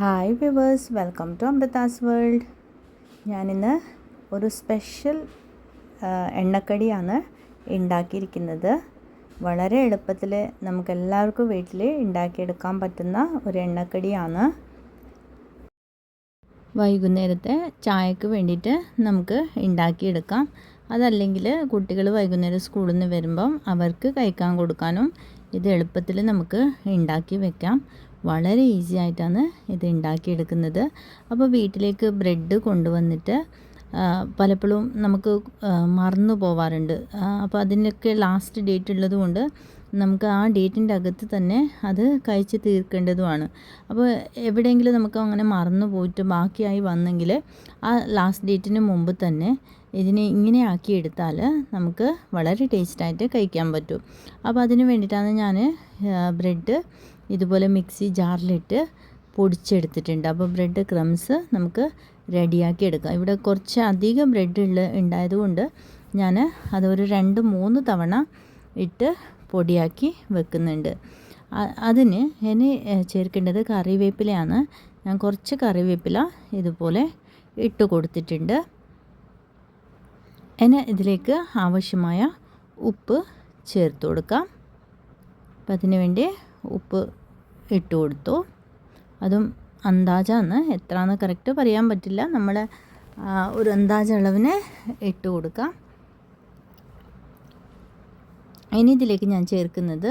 Hi viewers welcome to Amrita's world ഞാനിന്ന് ഒരു special എണ്ണക്കടിയാണ് ഉണ്ടാക്കിയിരിക്കുന്നത്. വളരെ എളുപ്പത്തിൽ നമുക്കെല്ലാവർക്കും വീട്ടിൽ ഉണ്ടാക്കിയെടുക്കാൻ പറ്റുന്ന ഒരു എണ്ണക്കടിയാണ്. വൈകുന്നേരത്തെ ചായക്ക് വേണ്ടിയിട്ട് നമുക്ക് ഉണ്ടാക്കിയെടുക്കാം. അതല്ലെങ്കിൽ കുട്ടികൾ വൈകുന്നേരം സ്കൂളിൽ നിന്ന് വരുമ്പം അവർക്ക് കഴിക്കാൻ കൊടുക്കാനും ഇത് എളുപ്പത്തിൽ നമുക്ക് ഉണ്ടാക്കി വെക്കാം. വളരെ ഈസി ആയിട്ടാണ് ഇത് ഉണ്ടാക്കിയെടുക്കുന്നത് അപ്പോൾ വീട്ടിലേക്ക് ബ്രെഡ് കൊണ്ടുവന്നിട്ട് പലപ്പോഴും നമുക്ക് മറന്നു പോവാറുണ്ട്. അപ്പോൾ അതിനൊക്കെ ലാസ്റ്റ് ഡേറ്റ് ഉള്ളതുകൊണ്ട് നമുക്ക് ആ ഡേറ്റിന്റെ അകത്ത് തന്നെ അത് കഴിച്ച് തീർക്കേണ്ടതുമാണ്. അപ്പോൾ എവിടെയെങ്കിലും നമുക്ക് അങ്ങനെ മറന്നു പോയിട്ട് ബാക്കിയായി വന്നെങ്കിൽ ആ ലാസ്റ്റ് ഡേറ്റിന് മുമ്പ് തന്നെ ഇതിനെ ഇങ്ങനെ ആക്കിയെടുത്താൽ നമുക്ക് വളരെ ടേസ്റ്റായിട്ട് കഴിക്കാൻ പറ്റും. അപ്പോൾ അതിന് വേണ്ടിയിട്ടാണ് ഞാൻ ബ്രെഡ് ഇതുപോലെ മിക്സി ജാറിലിട്ട് പൊടിച്ചെടുത്തിട്ടുണ്ട്. അപ്പോൾ ബ്രെഡ് ക്രംസ് നമുക്ക് റെഡിയാക്കി എടുക്കാം. ഇവിടെ കുറച്ച് അധികം ബ്രെഡ് ഉള്ള ഉണ്ടായതുകൊണ്ട് ഞാൻ അതൊരു രണ്ട് മൂന്ന് തവണ ഇട്ട് പൊടിയാക്കി വെക്കുന്നുണ്ട്. അതിന് ഇനി ചേർക്കേണ്ടത് കറിവേപ്പിലയാണ്. ഞാൻ കുറച്ച് കറിവേപ്പില ഇതുപോലെ ഇട്ട് കൊടുത്തിട്ടുണ്ട്. ഇനി ഇതിലേക്ക് ആവശ്യമായ ഉപ്പ് ചേർത്ത് കൊടുക്കാം. അപ്പം അതിന് വേണ്ടി ഉപ്പ് ഇട്ട് കൊടുത്തു. അതും അന്താജാന്ന് എത്രയാണെന്ന് കറക്റ്റ് പറയാൻ പറ്റില്ല. നമ്മൾ ഒരു അന്താജ അളവിന് ഇട്ട് കൊടുക്കാം. ഇനി ഇതിലേക്ക് ഞാൻ ചേർക്കുന്നത്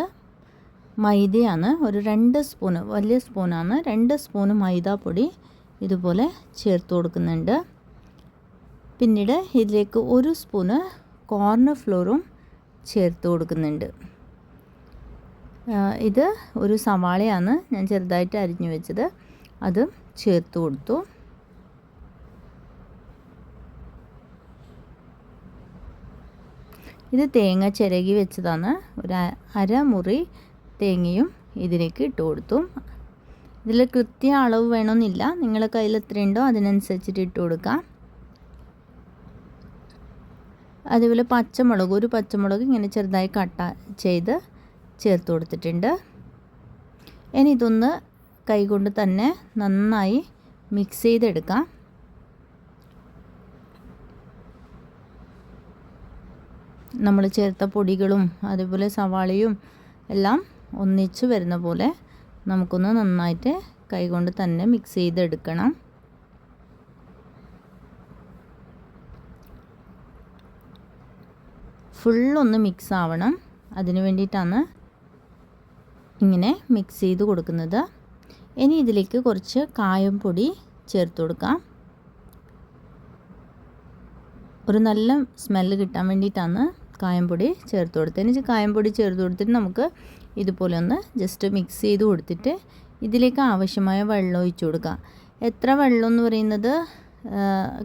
മൈദയാണ്. ഒരു രണ്ട് സ്പൂണ് വലിയ സ്പൂണാണ്. രണ്ട് സ്പൂണ് മൈദാപ്പൊടി ഇതുപോലെ ചേർത്ത് കൊടുക്കുന്നുണ്ട്. പിന്നീട് ഇതിലേക്ക് ഒരു സ്പൂണ് കോർൺ ഫ്ലോറും ചേർത്ത് കൊടുക്കുന്നുണ്ട്. ഇത് ഒരു സവാളയാണ് ഞാൻ ചെറുതായിട്ട് അരിഞ്ഞു വെച്ചത്. അത് ചേർത്ത് കൊടുത്തു. ഇത് തേങ്ങ ചിരകി വെച്ചതാണ്. ഒരു അരമുറി തേങ്ങയും ഇതിലേക്ക് ഇട്ട് കൊടുത്തു. ഇതിൽ കൃത്യ അളവ് വേണമെന്നില്ല. നിങ്ങളുടെ കയ്യിൽ ഉണ്ടോ അതിനനുസരിച്ചിട്ട് ഇട്ട് കൊടുക്കാം. അതേപോലെ പച്ചമുളക് ഒരു പച്ചമുളക് ഇങ്ങനെ ചെറുതായി കട്ട ചെയ്ത് ചേർത്ത് കൊടുത്തിട്ടുണ്ട്. ഇനി ഇതൊന്ന് കൈകൊണ്ട് തന്നെ നന്നായി മിക്സ് ചെയ്തെടുക്കാം. നമ്മൾ ചേർത്ത പൊടികളും അതുപോലെ സവാളയും എല്ലാം ഒന്നിച്ച് വരുന്ന പോലെ നമുക്കൊന്ന് നന്നായിട്ട് കൈകൊണ്ട് തന്നെ മിക്സ് ചെയ്തെടുക്കണം. ഫുള്ളൊന്ന് മിക്സ് ആവണം. അതിന് വേണ്ടിയിട്ടാണ് ഇങ്ങനെ മിക്സ് ചെയ്ത് കൊടുക്കുന്നത്. ഇനി ഇതിലേക്ക് കുറച്ച് കായം പൊടി ചേർത്ത് കൊടുക്കാം. ഒരു നല്ല സ്മെല്ല് കിട്ടാൻ വേണ്ടിയിട്ടാണ് കായംപൊടി ചേർത്ത് കൊടുത്തതിന് കായംപൊടി ചേർത്ത് കൊടുത്തിട്ട് നമുക്ക് ഇതുപോലെ ഒന്ന് ജസ്റ്റ് മിക്സ് ചെയ്ത് കൊടുത്തിട്ട് ഇതിലേക്ക് ആവശ്യമായ വെള്ളം ഒഴിച്ചു കൊടുക്കാം. എത്ര വെള്ളം എന്ന് പറയുന്നത്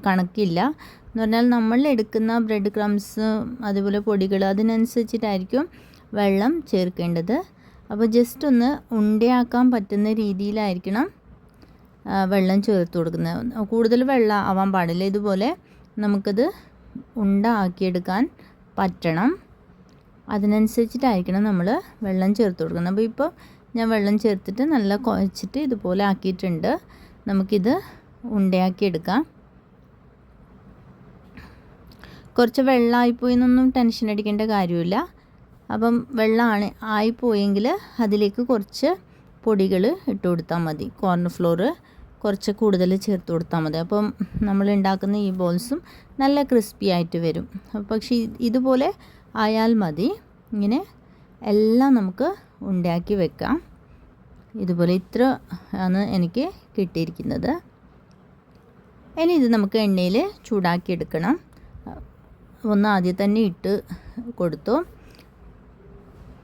കണക്കില്ല. എന്ന് പറഞ്ഞാൽ നമ്മൾ എടുക്കുന്ന ബ്രെഡ് ക്രംസ് അതുപോലെ പൊടികൾ അതിനനുസരിച്ചിട്ടായിരിക്കും വെള്ളം ചേർക്കേണ്ടത്. അപ്പോൾ ജസ്റ്റ് ഒന്ന് ഉണ്ടയാക്കാൻ പറ്റുന്ന രീതിയിലായിരിക്കണം വെള്ളം ചേർത്ത് കൊടുക്കുന്നത്. കൂടുതൽ വെള്ളം ആവാൻ പാടില്ല. ഇതുപോലെ നമുക്കത് ഉണ്ട ആക്കിയെടുക്കാൻ പറ്റണം. അതിനനുസരിച്ചിട്ടായിരിക്കണം നമ്മൾ വെള്ളം ചേർത്ത് കൊടുക്കുന്നത്. അപ്പോൾ ഇപ്പോൾ ഞാൻ വെള്ളം ചേർത്തിട്ട് നല്ല കുഴച്ചിട്ട് ഇതുപോലെ ആക്കിയിട്ടുണ്ട്. നമുക്കിത് ഉണ്ടയാക്കി എടുക്കാം കുറച്ച് വെള്ളമായിപ്പോയി എന്നൊന്നും ടെൻഷൻ അടിക്കേണ്ട കാര്യമില്ല. അപ്പം വെള്ളമാണ് ആയിപ്പോയെങ്കിൽ അതിലേക്ക് കുറച്ച് പൊടികൾ ഇട്ട് കൊടുത്താൽ മതി. കോൺഫ്ലോർ കുറച്ച് കൂടുതൽ ചേർത്ത് കൊടുത്താൽ മതി. അപ്പം നമ്മൾ ഉണ്ടാക്കുന്ന ഈ ബോൾസും നല്ല ക്രിസ്പി ആയിട്ട് വരും. പക്ഷേ ഇതുപോലെ ആയാൽ മതി. ഇങ്ങനെ എല്ലാം നമുക്ക് ഉണ്ടാക്കി വെക്കാം. ഇതുപോലെ ഇത്ര ആണ് എനിക്ക് കിട്ടിയിരിക്കുന്നത്. ഇനി ഇത് നമുക്ക് എണ്ണയിൽ ചൂടാക്കി എടുക്കണം. ഒന്ന് ആദ്യം തന്നെ ഇട്ട് കൊടുത്തു.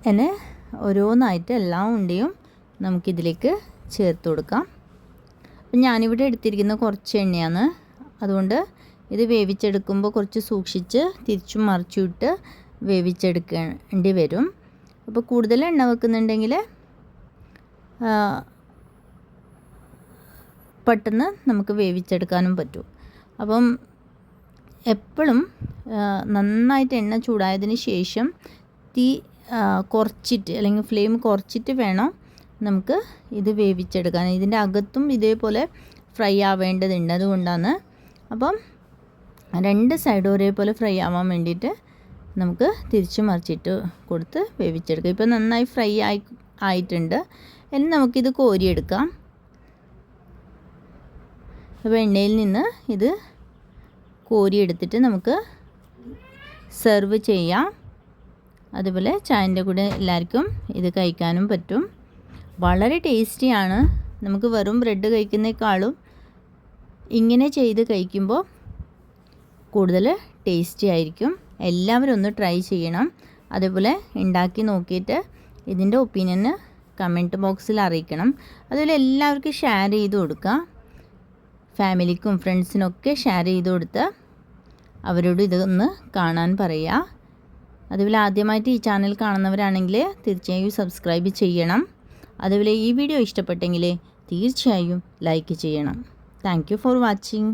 എന്നെ ഓരോന്നായിട്ട് എല്ലാ ഉണ്ടയും നമുക്കിതിലേക്ക് ചേർത്ത് കൊടുക്കാം. അപ്പം ഞാനിവിടെ എടുത്തിരിക്കുന്ന കുറച്ച് എണ്ണയാണ്. അതുകൊണ്ട് ഇത് വേവിച്ചെടുക്കുമ്പോൾ കുറച്ച് സൂക്ഷിച്ച് തിരിച്ചും മറിച്ചിട്ട് വേവിച്ചെടുക്കേണ്ടി വരും. അപ്പോൾ കൂടുതൽ എണ്ണ വെക്കുന്നുണ്ടെങ്കിൽ പെട്ടെന്ന് നമുക്ക് വേവിച്ചെടുക്കാനും പറ്റും. അപ്പം എപ്പോഴും നന്നായിട്ട് എണ്ണ ചൂടായതിന് ശേഷം തീ കുറച്ചിട്ട് അല്ലെങ്കിൽ ഫ്ലെയിം കുറച്ചിട്ട് വേണം നമുക്ക് ഇത് വേവിച്ചെടുക്കാൻ. ഇതിന്റെ അകത്തും ഇതേപോലെ ഫ്രൈ ആവേണ്ടതുണ്ട് അതുകൊണ്ടാണ്. അപ്പം രണ്ട് സൈഡും ഒരേപോലെ ഫ്രൈ ആവാൻ വേണ്ടിയിട്ട് നമുക്ക് തിരിച്ചു മറിച്ചിട്ട് കൊടുത്ത് വേവിച്ചെടുക്കാം. ഇപ്പോൾ നന്നായി ഫ്രൈ ആയി ആയിട്ടുണ്ട്. ഇനി നമുക്കിത് കോരിയെടുക്കാം. അപ്പോൾ എണ്ണയിൽ നിന്ന് ഇത് കോരിയെടുത്തിട്ട് നമുക്ക് സെർവ് ചെയ്യാം. അതുപോലെ ചായന്റെ കൂടെ എല്ലാവർക്കും ഇത് കഴിക്കാനും പറ്റും. വളരെ ടേസ്റ്റിയാണ്. നമുക്ക് വെറും ബ്രെഡ് കഴിക്കുന്നേക്കാളും ഇങ്ങനെ ചെയ്ത് കഴിക്കുമ്പോൾ കൂടുതൽ ടേസ്റ്റി ആയിരിക്കും. എല്ലാവരും ഒന്ന് ട്രൈ ചെയ്യണം. അതുപോലെ ഉണ്ടാക്കി നോക്കിയിട്ട് ഇതിന്റെ ഒപ്പീനിയന് കമന്റ് ബോക്സിൽ അറിയിക്കണം. അതുപോലെ എല്ലാവർക്കും ഷെയർ ചെയ്ത് കൊടുക്കുക. ഫാമിലിക്കും ഫ്രണ്ട്സിനൊക്കെ ഷെയർ ചെയ്ത് കൊടുത്ത് അവരോട് ഇതൊന്ന് കാണാൻ പറയുക. അതുപോലെ ആദ്യമായിട്ട് ഈ ചാനൽ കാണുന്നവരാണെങ്കിൽ തീർച്ചയായും സബ്സ്ക്രൈബ് ചെയ്യണം. അതുപോലെ ഈ വീഡിയോ ഇഷ്ടപ്പെട്ടെങ്കിൽ തീർച്ചയായും ലൈക്ക് ചെയ്യണം. Thank for watching.